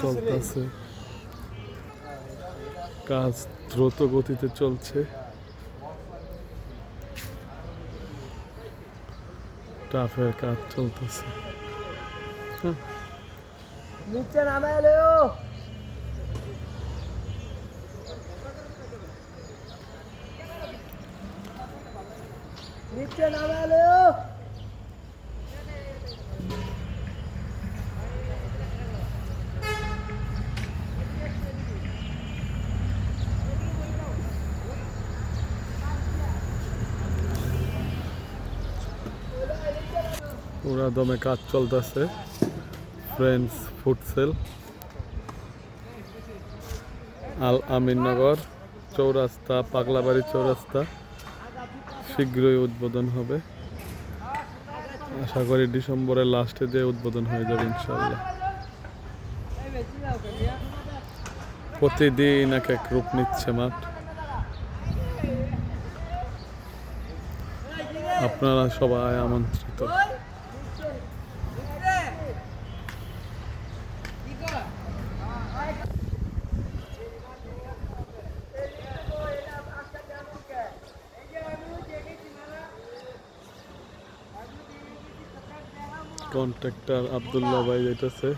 চলতেছে। কাজ দ্রুত গতিতে চলছে। টাফের কাজ চলতেছে। নিচে নামে এলেও নিচে নামে এলেও পুরা দমে কাজ চলতেছে। ফ্রেন্ডস ফুডসেল আল আমিননগর চৌরাস্তা, পাগলাবাড়ি চৌরাস্তা। শীঘ্রই উদ্বোধন হবে। আশা করি ডিসেম্বরের লাস্টে দিয়ে উদ্বোধন হয়ে যাবে ইনশাল্লাহ প্রতিদিন এক এক রূপ নিচ্ছে মাঠ। আপনারা সবাই আমন্ত্রিত। কন্ট্রাক্টর আবদুল্লাহ ভাই যেতেছে